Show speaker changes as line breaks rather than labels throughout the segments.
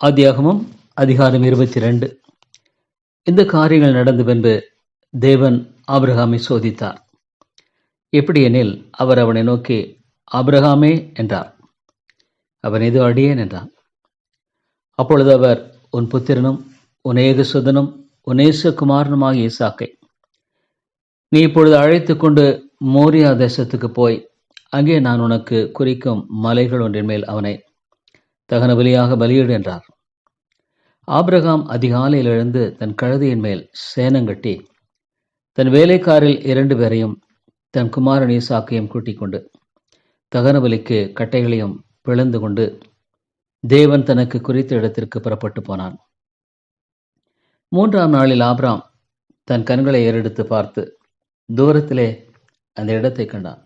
ஆதியாகமும் அதிகாரம் இருபத்தி ரெண்டு இந்த காரியங்கள் நடந்த பின்பு தேவன் ஆபிரகாமை சோதித்தார். எப்படியெனில் அவர் அவனை நோக்கி ஆபிரகாமே என்றார். அவன் இது அடியேன் என்றான். அப்பொழுது அவர் உன் புத்திரனும் உன் ஏகசுதனும் உன் ஏசகுமாரனுமாகிய இசாக்கை நீ இப்பொழுது அழைத்து கொண்டு மோரியா தேசத்துக்கு போய் அங்கே நான் உனக்கு குறிக்கும் மலைகள் ஒன்றின் மேல் அவனை தகன பலியாக பலியிடு என்றார். ஆபிரகாம் அதிகாலையில் எழுந்து தன் கழுதையின் மேல் சேனங்கட்டி தன் வேலைக்காரில் இரண்டு பேரையும் தன் குமாரன் ஈசாக்கையும் கூட்டிக் கொண்டு தகன பலிக்கு கட்டைகளையும் பிளந்து கொண்டு தேவன் தனக்கு குறித்த இடத்திற்கு புறப்பட்டு போனான். மூன்றாம் நாளில் ஆப்ராம் தன் கண்களை ஏறெடுத்து பார்த்து தூரத்திலே அந்த இடத்தை கண்டான்.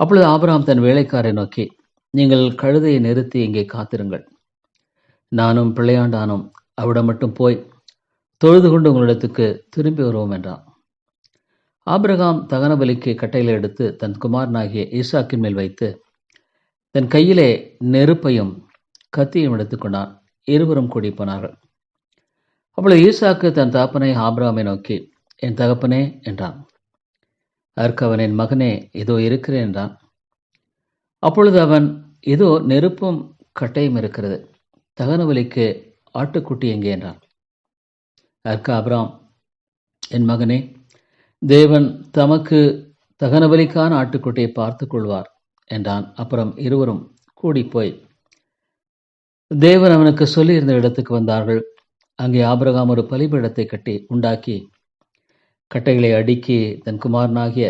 அப்பொழுது ஆபராம் தன் வேலைக்காரை நோக்கி நீங்கள் கழுதையை நிறுத்தி இங்கே காத்திருங்கள். நானும் பிள்ளையாண்டானும். அவிடம் மட்டும் போய் தொழுது கொண்டு உங்களிடத்துக்கு திரும்பி வருவோம் என்றான். ஆபிரகாம் தகன பலிக்கு கட்டையில் எடுத்து தன் குமாரனாகிய ஈசாக்கின் மேல் வைத்து தன் கையிலே நெருப்பையும் கத்தியும் எடுத்துக்கொண்டான் இருவரும் கூடி போனார்கள். அப்பொழுது ஈசாக்கு தன் தகப்பனை ஆபிரகாமை நோக்கி என் தகப்பனே என்றான். அதற்கு அவன் என் மகனே இதோ இருக்கிறேன் என்றான். அப்பொழுது அவன் இதோ நெருப்பும் கட்டையும் இருக்கிறது. தகனவலிக்கு ஆட்டுக்குட்டி எங்கே என்றான். அதற்கு அப்ராம் என் மகனே தேவன் தமக்கு தகனவலிக்கான ஆட்டுக்குட்டியை பார்த்து கொள்வார் என்றான். அப்புறம் இருவரும் கூடிப்போய் தேவன் அவனுக்கு சொல்லியிருந்த இடத்துக்கு வந்தார்கள். அங்கே ஆபிரகாம் ஒரு பலிபீடத்தை கட்டி உண்டாக்கி கட்டைகளை அடுக்கி தன் குமாரனாகிய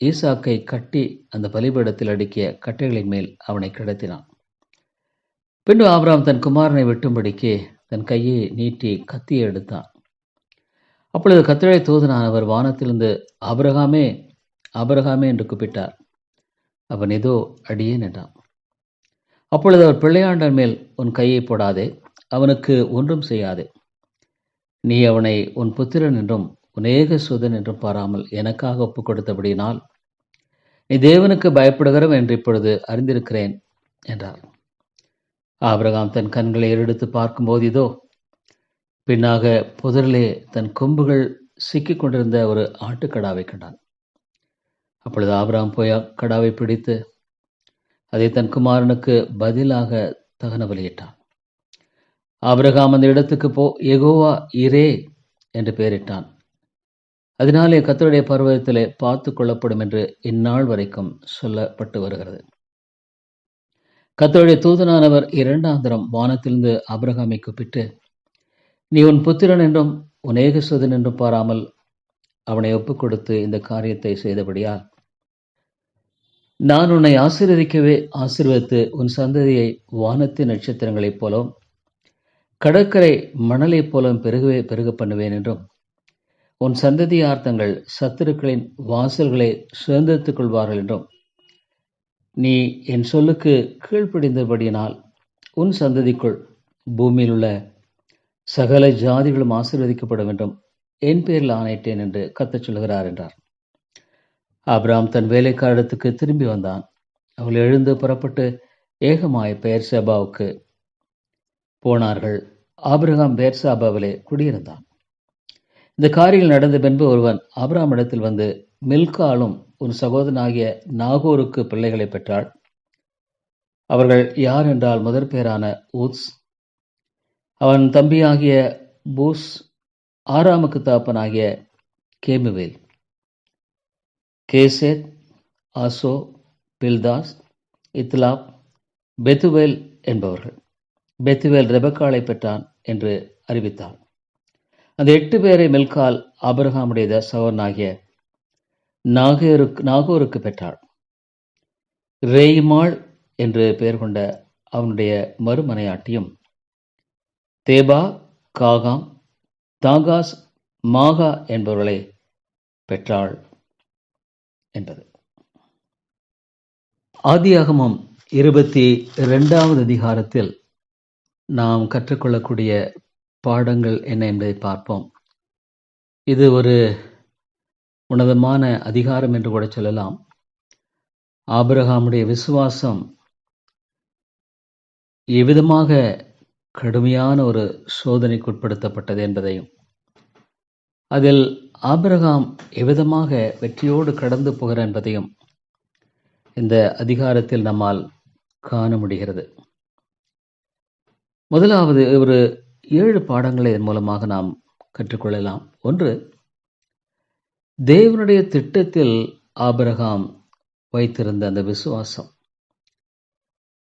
ஈசாக்கை கட்டி அந்த பலிபீடத்தில் அடுக்கிய கட்டைகளின் மேல் அவனை கிடத்தினான். பின்பு ஆபிராம் தன் குமாரனை வெட்டும்படிக்கு தன் கையை நீட்டி கத்தியை எடுத்தான். அப்பொழுது கத்திரை தூதனானவர் வானத்திலிருந்து அபரகாமே அபரகாமே என்று கூப்பிட்டார். அவன் ஏதோ அடியே நின்றான். அப்பொழுது அவர் பிள்ளையாண்டன் மேல் உன் கையை போடாதே அவனுக்கு ஒன்றும் செய்யாதே. நீ அவனை உன் புத்திரன் என்றும் உன் ஏகசுதன் என்றும் பாராமல் எனக்காக ஒப்புக் கொடுத்தபடியினால் நீ தேவனுக்கு பயப்படுகிறவன் என்று இப்பொழுது அறிந்திருக்கிறேன் என்றார். ஆபிரகாம் தன் கண்களை எடுத்து பார்க்கும்போது இதோ பின்னாக புதரிலே தன் கொம்புகள் சிக்கிக் கொண்டிருந்த ஒரு ஆட்டுக்கடாவை கண்டான். அப்பொழுது ஆபிராம் போய் கடாவை பிடித்து அதை தன் குமாரனுக்கு பதிலாக தகன பலியிட்டான். ஆபிரகாம் அந்த இடத்துக்கு போ எகோவா இரே என்று பெயரிட்டான். அதனாலே கத்தருடைய பருவத்திலே பார்த்து கொள்ளப்படும் என்று இந்நாள் வரைக்கும் சொல்லப்பட்டு வருகிறது. கத்தோடைய தூதனானவர் இரண்டாம் தரம் வானத்திலிருந்து அபிரகாமை கூப்பிட்டு நீ உன் புத்திரன் என்றும் உன் ஏகசுதன் என்றும் பாராமல் அவனை ஒப்புக் கொடுத்து இந்த காரியத்தை செய்தபடியால் நான் உன்னை ஆசீர்வதிக்கவே ஆசீர்வதித்து உன் சந்ததியை வானத்தின் நட்சத்திரங்களைப் போலவும் கடற்கரை மணலைப் போலவும் பெருகவே பெருக பண்ணுவேன் என்றும் உன் சந்ததியார்த்தங்கள் சத்துருக்களின் வாசல்களை சுதந்திரத்துக் கொள்வார்கள் என்றும் நீ என் சொல்லுக்கு கீழ்ப்படிந்தபடியினால் உன் சந்ததிக்குள் பூமியில் உள்ள சகல ஜாதிகளும் ஆசீர்வதிக்கப்பட வேண்டும். என் பேரில் ஆணையிட்டேன் என்று கத்தச் சொல்கிறார் என்றார். அப்ராம் தன் வேலைக்காரத்துக்கு திரும்பி வந்தான். அவள் எழுந்து புறப்பட்டு ஏகமாய் பெயர் சேபாவுக்கு போனார்கள். ஆபிரகாம் பேர்சாபாவிலே குடியிருந்தான். இந்த காரியில் நடந்த பின்பு ஒருவன் ஆபிரகாம் இடத்தில் வந்து மில்காலும் ஒரு சகோதரனாகிய நாகூருக்கு பிள்ளைகளை பெற்றாள். அவர்கள் யார் என்றால் முதற் பேரான ஊத்ஸ். அவன் தம்பியாகிய பூஸ் ஆறாமுக்கு தாப்பனாகிய கேமுவேல். கேசேத் ஆசோ பில்தாஸ் இத்லாப் பெத்துவேல் என்பவர்கள். பெத்துவேல் ரெபக்காலை பெற்றான் என்று அறிவித்தான் அந்த எட்டு பேரை மில்கால் ஆபிரகாமுடைய சகோதரனாகிய நாகேருக்கு நாகூருக்கு பெற்றாள். ரேய்மாள் என்று பெயர் கொண்ட அவனுடைய மறுமனையாட்டியும் தேபா காகாம் தாகாஸ் மாகா என்பவர்களை பெற்றாள் என்பது. ஆதியாகமம் இருபத்தி இரண்டாவது அதிகாரத்தில் நாம் கற்றுக்கொள்ளக்கூடிய பாடங்கள் என்ன என்பதை பார்ப்போம். இது ஒரு உன்னதமான அதிகாரம் என்று கூட சொல்லலாம். ஆபிரகாமுடைய விசுவாசம் எவ்விதமாக கடுமையான ஒரு சோதனைக்குட்படுத்தப்பட்டது என்பதையும் அதில் ஆபிரகாம் எவ்விதமாக வெற்றியோடு கடந்து போகிறார் என்பதையும் இந்த அதிகாரத்தில் நம்மால் காண முடிகிறது. முதலாவது ஒரு ஏழு பாடங்களை இதன் மூலமாக நாம் கற்றுக்கொள்ளலாம். ஒன்று தேவனுடைய திட்டத்தில் ஆபரகாம் வைத்திருந்த அந்த விசுவாசம்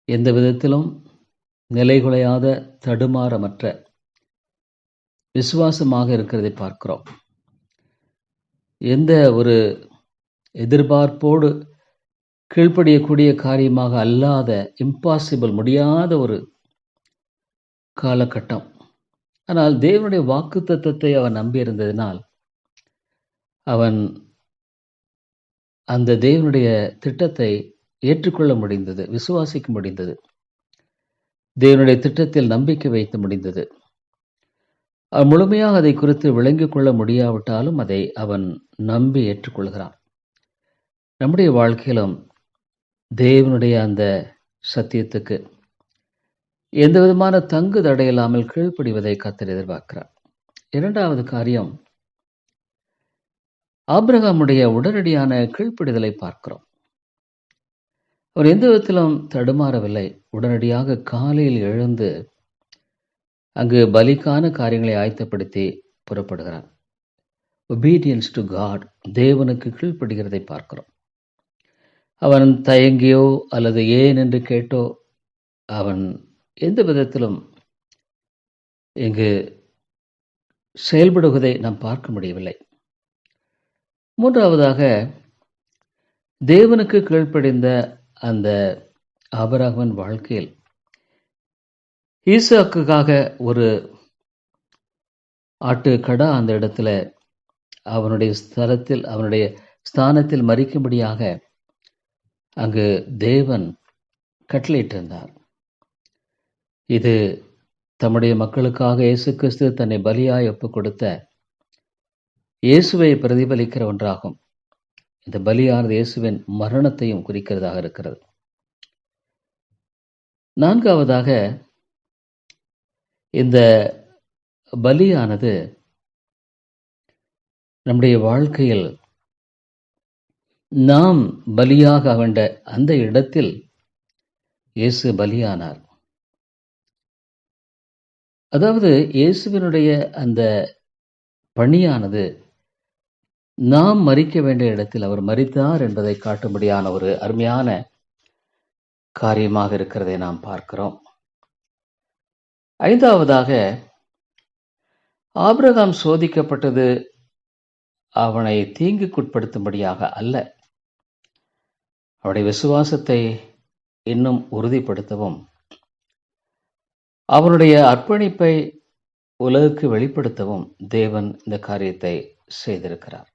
எந்த விதத்திலும் நிலைகுலையாத தடுமாறமற்ற விசுவாசமாக இருக்கிறதை பார்க்கிறோம். எந்த ஒரு எதிர்பார்ப்போடு கீழ்ப்படியக்கூடிய காரியமாக அல்லாத இம்பாசிபிள் முடியாத ஒரு காலகட்டம். ஆனால் தேவனுடைய வாக்கு தத்துவத்தை அவன் நம்பியிருந்ததினால் அவன் அந்த தேவனுடைய திட்டத்தை ஏற்றுக்கொள்ள முடிந்தது விசுவாசிக்க முடிந்தது. தேவனுடைய திட்டத்தில் நம்பிக்கை வைத்து முடிந்தது. அவன் முழுமையாக அதை குறித்து விளங்கிக் கொள்ள முடியாவிட்டாலும் அதை அவன் நம்பி ஏற்றுக்கொள்கிறான். நம்முடைய வாழ்க்கையிலும் தேவனுடைய அந்த சத்தியத்துக்கு எந்த விதமான தங்கு தடையில்லாமல் கீழ்ப்படிவதை கத்தர் எதிர்பார்க்கிறார். இரண்டாவது காரியம் ஆப்ரஹாமுடைய உடனடியான கீழ்ப்பிடுதலை பார்க்கிறோம். அவர் எந்த விதத்திலும் தடுமாறவில்லை. உடனடியாக காலையில் எழுந்து அங்கு பலிக்கான காரியங்களை ஆயத்தப்படுத்தி புறப்படுகிறார். ஒபீடியன்ஸ் டு காட் தேவனுக்கு கீழ்ப்படுகிறதை பார்க்கிறோம். அவன் தயங்கியோ அல்லது ஏன் என்று கேட்டோ அவன் எந்த விதத்திலும் இங்கு செயல்படுவதை நாம் பார்க்க முடியவில்லை. மூன்றாவதாக தேவனுக்கு கீழ்ப்படிந்த அந்த ஆபராகவன் வாழ்க்கையில் ஈசாக்குக்காக ஒரு ஆட்டு கடா அந்த இடத்துல அவனுடைய ஸ்தலத்தில் அவனுடைய ஸ்தானத்தில் மறிக்கும்படியாக அங்கு தேவன் கட்டளையிட்டிருந்தார். இது தம்முடைய மக்களுக்காக இயேசு கிறிஸ்து தன்னை பலியாய் ஒப்புக் கொடுத்த இயேசுவை பிரதிபலிக்கிற ஒன்றாகும். இந்த பலியானது இயேசுவின் மரணத்தையும் குறிக்கிறதாக இருக்கிறது. நான்காவதாக இந்த பலியானது நம்முடைய வாழ்க்கையில் நாம் பலியாக வேண்ட அந்த இடத்தில் இயேசு பலியானார். அதாவது இயேசுவினுடைய அந்த பணியானது நாம் மறிக்க வேண்டிய இடத்தில் அவர் மறித்தார் என்பதை காட்டும்படியான ஒரு அருமையான காரியமாக இருக்கிறதை நாம் பார்க்கிறோம். ஐந்தாவதாக ஆபிரகாம் சோதிக்கப்பட்டது அவனை தீங்குக்குட்படுத்தும்படியாக அல்ல. அவனுடைய விசுவாசத்தை இன்னும் உறுதிப்படுத்தவும் அவனுடைய அர்ப்பணிப்பை உலகுக்கு வெளிப்படுத்தவும் தேவன் இந்த காரியத்தை செய்திருக்கிறார்.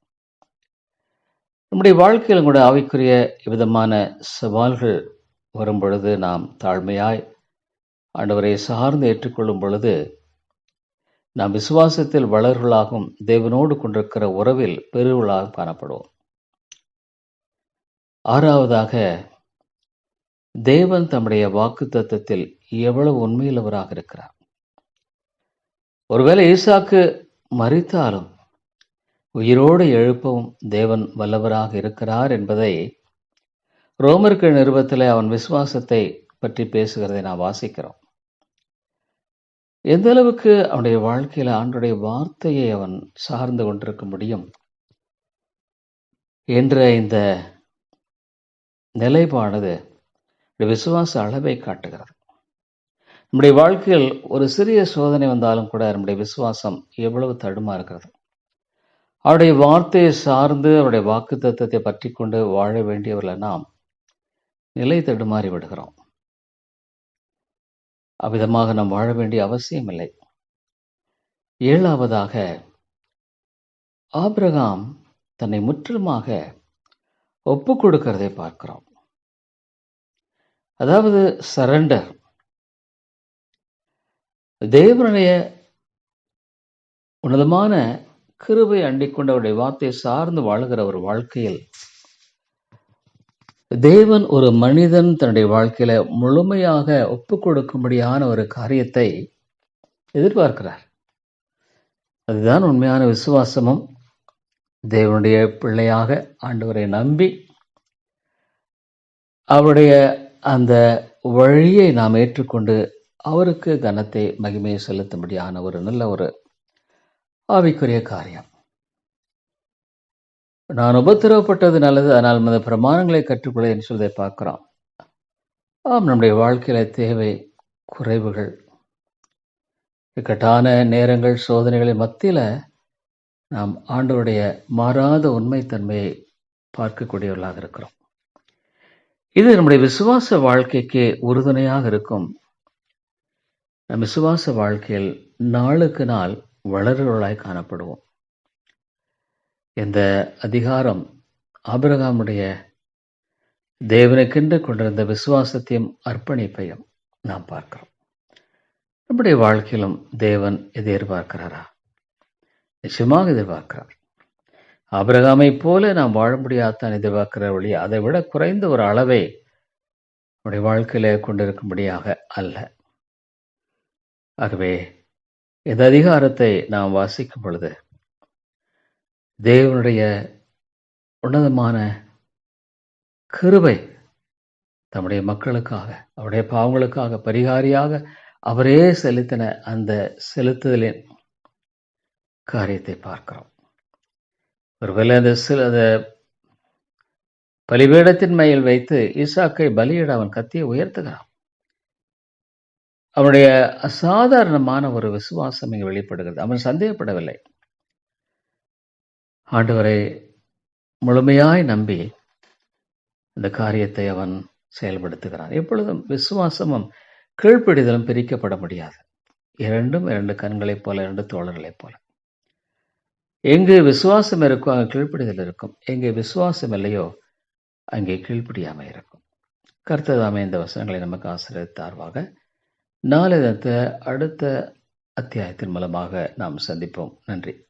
நம்முடைய வாழ்க்கையில் கூட ஆவிக்குரிய விதமான சவால்கள் வரும் பொழுது நாம் தாழ்மையாய் ஆண்டவரை சார்ந்து ஏற்றுக்கொள்ளும் பொழுது நாம் விசுவாசத்தில் வளர்களாகும் தேவனோடு கொண்டிருக்கிற உறவில் பெருவிழாக காணப்படுவோம். ஆறாவதாக தேவன் தம்முடைய வாக்கு தத்துவத்தில் எவ்வளவு உண்மையுள்ளவராக இருக்கிறார். ஒருவேளை ஈசாக்கு மறித்தாலும் உயிரோடு எழுப்பவும் தேவன் வல்லவராக இருக்கிறார் என்பதை ரோமர்கள் நிருபத்தில் அவன் விசுவாசத்தை பற்றி பேசுகிறதை நாம் வாசிக்கிறோம். எந்த அளவுக்கு அவனுடைய வாழ்க்கையில் ஆண்டுடைய வார்த்தையை அவன் சார்ந்து கொண்டிருக்க முடியும் என்ற இந்த நிலைப்பானது விசுவாச அளவை காட்டுகிறது. நம்முடைய வாழ்க்கையில் ஒரு சிறிய சோதனை வந்தாலும் கூட நம்முடைய விசுவாசம் எவ்வளவு தடுமா இருக்கிறது அவருடைய வார்த்தையை சார்ந்து அவருடைய வாக்கு தத்துவத்தை பற்றி கொண்டு வாழ வேண்டியவர்களை நாம் நிலை தடுமாறி விடுகிறோம். அவ்விதமாக நாம் வாழ வேண்டிய அவசியம் இல்லை. ஏழாவதாக ஆபிரகாம் தன்னை முற்றிலுமாக ஒப்பு கொடுக்கிறதை பார்க்கிறோம். அதாவது சரண்டர் தேவனுடைய உன்னதமான கிருபை அண்டிக்கொண்டு அவருடைய வார்த்தையை சார்ந்து வாழுகிற ஒரு வாழ்க்கையில் தேவன் ஒரு மனிதன் தன்னுடைய வாழ்க்கையில முழுமையாக ஒப்பு கொடுக்கும்படியான ஒரு காரியத்தை எதிர்பார்க்கிறார். அதுதான் உண்மையான விசுவாசமும். தேவனுடைய பிள்ளையாக ஆண்டவரை நம்பி அவருடைய அந்த வழியை நாம் ஏற்றுக்கொண்டு அவருக்கு கனத்தை மகிமையை செலுத்தும்படியான ஒரு நல்ல ஒரு ஆவிக்குரிய காரியம். நான் உபத்திரவப்பட்டது நல்லது ஆனால் மத பிரமாணங்களை கற்றுக்கொள்ள என்று சொல்வதை பார்க்கிறோம். ஆம் நம்முடைய வாழ்க்கையில தேவை குறைவுகள். இக்கட்டான நேரங்கள் சோதனைகளை மத்தியில நாம் ஆண்டவருடைய மாறாத உண்மைத்தன்மையை பார்க்கக்கூடியவர்களாக இருக்கிறோம். இது நம்முடைய விசுவாச வாழ்க்கைக்கு உறுதுணையாக இருக்கும். நம் விசுவாச வாழ்க்கையில் நாளுக்கு நாள் வளர்களாய் காணப்படுவோம். இந்த அதிகாரம் ஆபிரகாமுடைய தேவனுக்கென்று கொண்டிருந்த விசுவாசத்தையும் அர்ப்பணிப்பையும் நாம் பார்க்கிறோம். நம்முடைய வாழ்க்கையிலும் தேவன் எதிர்பார்க்கிறாரா? நிச்சயமாக எதிர்பார்க்கிறார். அபிரகாமை போல நாம் வாழ முடியாதான் எதிர்பார்க்கிற வழி அதை விட குறைந்த ஒரு அளவை நம்முடைய வாழ்க்கையில கொண்டிருக்கும்படியாக அல்ல. ஆகவே இந்த அதிகாரத்தை நாம் வாசிக்கும் பொழுது தேவனுடைய உன்னதமான கிருபை தம்முடைய மக்களுக்காக அவருடைய பாவங்களுக்காக பரிகாரியாக அவரே செலுத்தின அந்த செலுத்துதலின் காரியத்தை பார்க்கிறோம். ஒருவேளை அந்த சில அந்த பலிபீடத்தின் மேல் வைத்து ஈசாக்கை பலியிட அவன் கத்தியை உயர்த்துகிறான். அவனுடைய அசாதாரணமான ஒரு விசுவாசம் இங்கு வெளிப்படுகிறது. அவன் சந்தேகப்படவில்லை. ஆண்டவரை முழுமையாய் நம்பி இந்த காரியத்தை அவன் செயல்படுத்துகிறான். எப்பொழுதும் விசுவாசமும் கீழ்ப்பிடிதலும் பிரிக்கப்பட முடியாது. இரண்டும் இரண்டு கண்களைப் போல இரண்டு தோழர்களைப் போல. எங்கு விசுவாசம் இருக்கோ அங்கே கீழ்ப்பிடிதல் இருக்கும். எங்கே விசுவாசம் இல்லையோ அங்கே கீழ்ப்பிடியாமல் இருக்கும். கர்த்ததாமே இந்த வசனங்களை நமக்கு ஆசிரியத்தார்வாக நாளை அடுத்த அத்தியாயத்தின் மூலமாக நாம் சந்திப்போம். நன்றி.